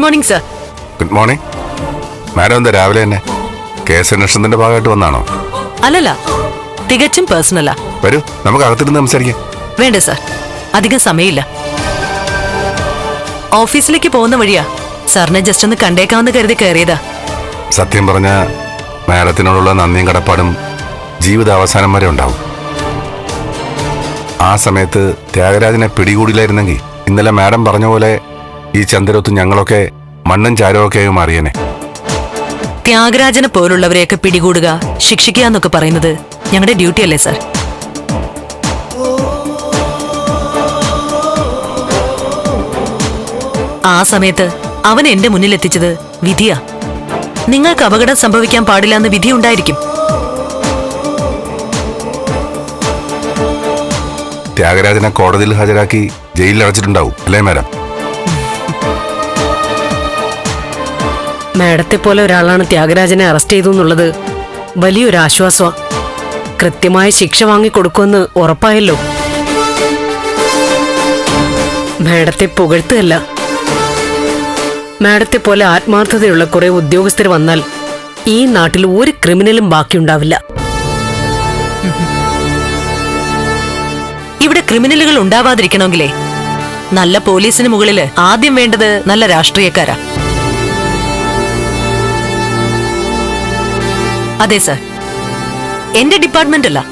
Good morning sir. Good morning. Madam എന്താ രാവിലെ തന്നെ? കേസ് അന്വേഷണത്തിന്റെ ഭാഗമായിട്ട് വന്നാണോ? അല്ലല്ല തികച്ചും പേഴ്സണലാ വരൂ നമുക്ക് അകത്തിരുന്ന് സംസാരിക്കാം. വേണ്ട സർ. അധികം സമയമില്ല. ഓഫീസിലേക്ക് പോകുന്ന വഴിയാ. സാറിനെ ജസ്റ്റ് ഒന്ന് കണ്ടേക്കാമെന്ന് കരുതി കയറിയതാ സത്യം പറഞ്ഞ മാഡത്തിനോടുള്ള നന്ദിയും കടപ്പാടും ജീവിതാവസാനം വരെ ഉണ്ടാവും. ആ സമയത്ത് ത്യാഗരാജനെ പിടികൂടില്ലായിരുന്നെങ്കിൽ ഇന്നലെ മാഡം പറഞ്ഞ പോലെ ഈ ചന്ദ്രത്ത് ഞങ്ങളൊക്കെ മണ്ണും ആയി മാറിയനെ ത്യാഗരാജനെ പോലുള്ളവരെയൊക്കെ പിടികൂടുക ശിക്ഷിക്കുക എന്നൊക്കെ പറയുന്നത് ഞങ്ങളുടെ ഡ്യൂട്ടി അല്ലേ സാർ ആ സമയത്ത് അവൻ എന്റെ മുന്നിൽ എത്തിച്ചത് വിധിയാ. നിങ്ങൾക്ക് അപകടം സംഭവിക്കാൻ പാടില്ല എന്ന് വിധി ഉണ്ടായിരിക്കും. ത്യാഗരാജനെ കോടതിയിൽ ഹാജരാക്കി ജയിലിൽ അടച്ചിട്ടുണ്ടാവും അല്ലേ മാഡം മാഡത്തെ പോലെ ഒരാളാണ് ത്യാഗരാജനെ അറസ്റ്റ് ചെയ്തു എന്നുള്ളത് വലിയൊരു ആശ്വാസമാണ് കൃത്യമായ ശിക്ഷ വാങ്ങിക്കൊടുക്കുമെന്ന് ഉറപ്പായല്ലോ. മാഡത്തെ പുകഴ്ത്തുകയല്ല. മാഡത്തെ പോലെ ആത്മാർത്ഥതയുള്ള കുറെ ഉദ്യോഗസ്ഥർ വന്നാൽ ഈ നാട്ടിൽ ഒരു ക്രിമിനലും ബാക്കിയുണ്ടാവില്ല. ഇവിടെ ക്രിമിനലുകൾ ഉണ്ടാവാതിരിക്കണമെങ്കിലേ നല്ല പോലീസിന് മുകളിൽ ആദ്യം വേണ്ടത് നല്ല രാഷ്ട്രീയക്കാരാ. അതെ സർ. എന്റെ ഡിപ്പാർട്ട്മെന്റ് അല്ല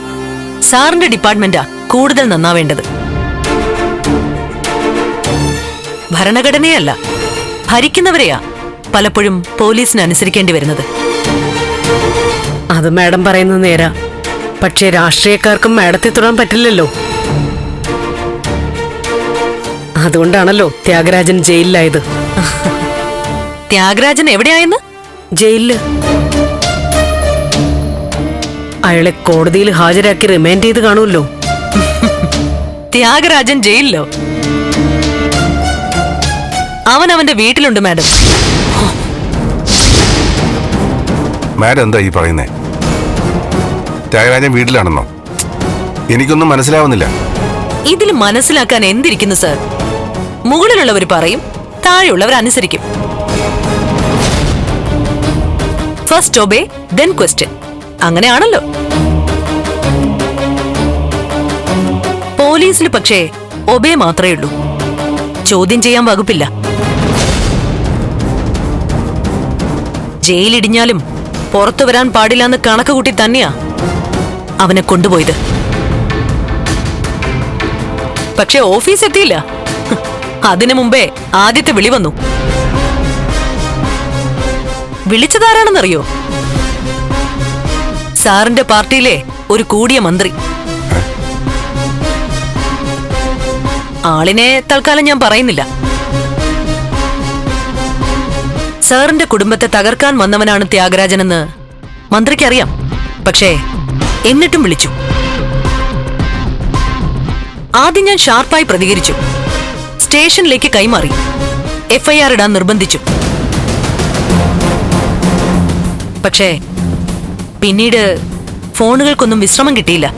സാറിന്റെ ഡിപ്പാർട്ട്മെന്റാ കൂടുതൽ നന്നാവേണ്ടത്. ഭരണഘടനയല്ല ഭരിക്കുന്നവരെയാ പലപ്പോഴും പോലീസിന് അനുസരിക്കേണ്ടി വരുന്നത്. അത് മാഡം പറയുന്നത് നേരാ. പക്ഷേ രാഷ്ട്രീയക്കാർക്കും മാഡത്തെ തൊടാൻ പറ്റില്ലല്ലോ. അതുകൊണ്ടാണല്ലോ ത്യാഗരാജൻ ജയിലിലായത്. ത്യാഗരാജൻ എവിടെയായെന്ന്? ജയിലിൽ. അയാളെ കോടതിയിൽ ഹാജരാക്കി റിമാൻഡ് ചെയ്ത് കാണുമല്ലോ. ത്യാഗരാജൻ ജയിലിലോ? അവൻ അവന്റെ വീട്ടിലുണ്ട് മാഡം. മാഡം എന്താ ഈ പറയുന്നേ? ത്യാഗരാജൻ വീട്ടിലാണെന്നോ? എനിക്കൊന്നും മനസ്സിലാവുന്നില്ല. ഇതിൽ മനസ്സിലാക്കാൻ എന്തിരിക്കുന്നു സർ? മുകളിലുള്ളവർ പറയും താഴെയുള്ളവർ അനുസരിക്കും. ഫസ്റ്റ് ഒബേ ദെൻ ക്വസ്റ്റ്യൻ അങ്ങനെയാണല്ലോ. പോലീസിന് പക്ഷേ ഒബേ മാത്രമേ ഉള്ളൂ. ചോദ്യം ചെയ്യാൻ വകുപ്പില്ല. ജയിലിടിഞ്ഞാലും പുറത്തു വരാൻ പാടില്ലെന്ന് കണക്ക് കൂട്ടി തന്നെയാ അവനെ കൊണ്ടുപോയത്. പക്ഷെ ഓഫീസ് എത്തിയില്ല. അതിനു മുമ്പേ ആദ്യത്തെ വിളി വന്നു. വിളിച്ചതാരാണെന്നറിയോ? സാറിന്റെ പാർട്ടിയിലെ ഒരു കൂടിയ മന്ത്രി. ആളിനെ തൽക്കാലം ഞാൻ പറയുന്നില്ല. സാറിന്റെ കുടുംബത്തെ തകർക്കാൻ വന്നവനാണ് ത്യാഗരാജനെന്ന് മന്ത്രിക്കറിയാം. പക്ഷേ എന്നിട്ടും വിളിച്ചു. ആദ്യം ഞാൻ ഷാർപ്പായി പ്രതികരിച്ചു. സ്റ്റേഷനിലേക്ക് കൈമാറി. എഫ്ഐആർ ഇടാൻ നിർബന്ധിച്ചു. പക്ഷേ പിന്നീട് ഫോണുകൾക്കൊന്നും വിശ്രമം കിട്ടിയില്ല.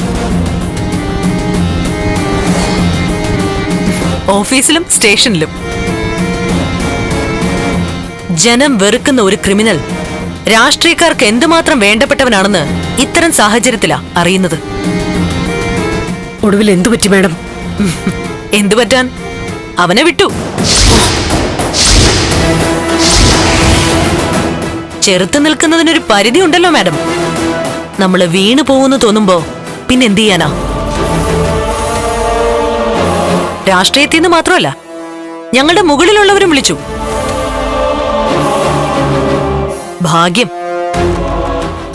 ഓഫീസിലും സ്റ്റേഷനിലും. ജനം വെറുക്കുന്ന ഒരു ക്രിമിനൽ. രാഷ്ട്രീയക്കാർക്ക് എന്തുമാത്രം വേണ്ടപ്പെട്ടവനാണെന്ന് ഇത്തരം സാഹചര്യത്തിലാ അറിയുന്നത്. ഒടുവിൽ എന്തു പറ്റി മാഡം? എന്തു പറ്റാൻ? അവനെ വിട്ടു. ചെറുത്ത് നിൽക്കുന്നതിനൊരു പരിധി ഉണ്ടല്ലോ മാഡം. നമ്മൾ വീണു പോകുന്നു തോന്നുമ്പോ പിന്നെ എന്ത് ചെയ്യാനാ? രാഷ്ട്രീയത്തിൽ നിന്ന് മാത്രമല്ല ഞങ്ങളുടെ മുകളിലുള്ളവരും വിളിച്ചു. ഭാഗ്യം.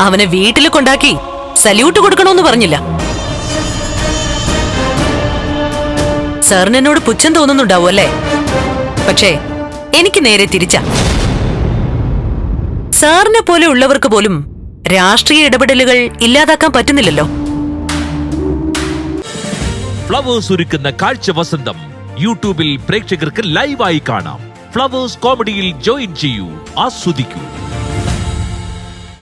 അവനെ വീട്ടിൽ കൊണ്ടാക്കി സല്യൂട്ട് കൊടുക്കണമെന്ന് പറഞ്ഞില്ല. സാറിന് എന്നോട് പുച്ഛം തോന്നുന്നുണ്ടാവും അല്ലേ? പക്ഷേ എനിക്ക് നേരെ തിരിച്ച. സാറിനെ പോലെ ഉള്ളവർക്ക് പോലും രാഷ്ട്രീയ ഇടപെടലുകൾ ഇല്ലാതാക്കാൻ പറ്റുന്നില്ലല്ലോ. ഫ്ലവേഴ്സ് ഒരുക്കുന്ന കാഴ്ച വസന്തം യൂട്യൂബിൽ പ്രേക്ഷകർക്ക് ലൈവായി കാണാം. ഫ്ലവേഴ്സ് കോമഡിയിൽ ജോയിൻ ചെയ്യൂ ആസ്വദിക്കൂ.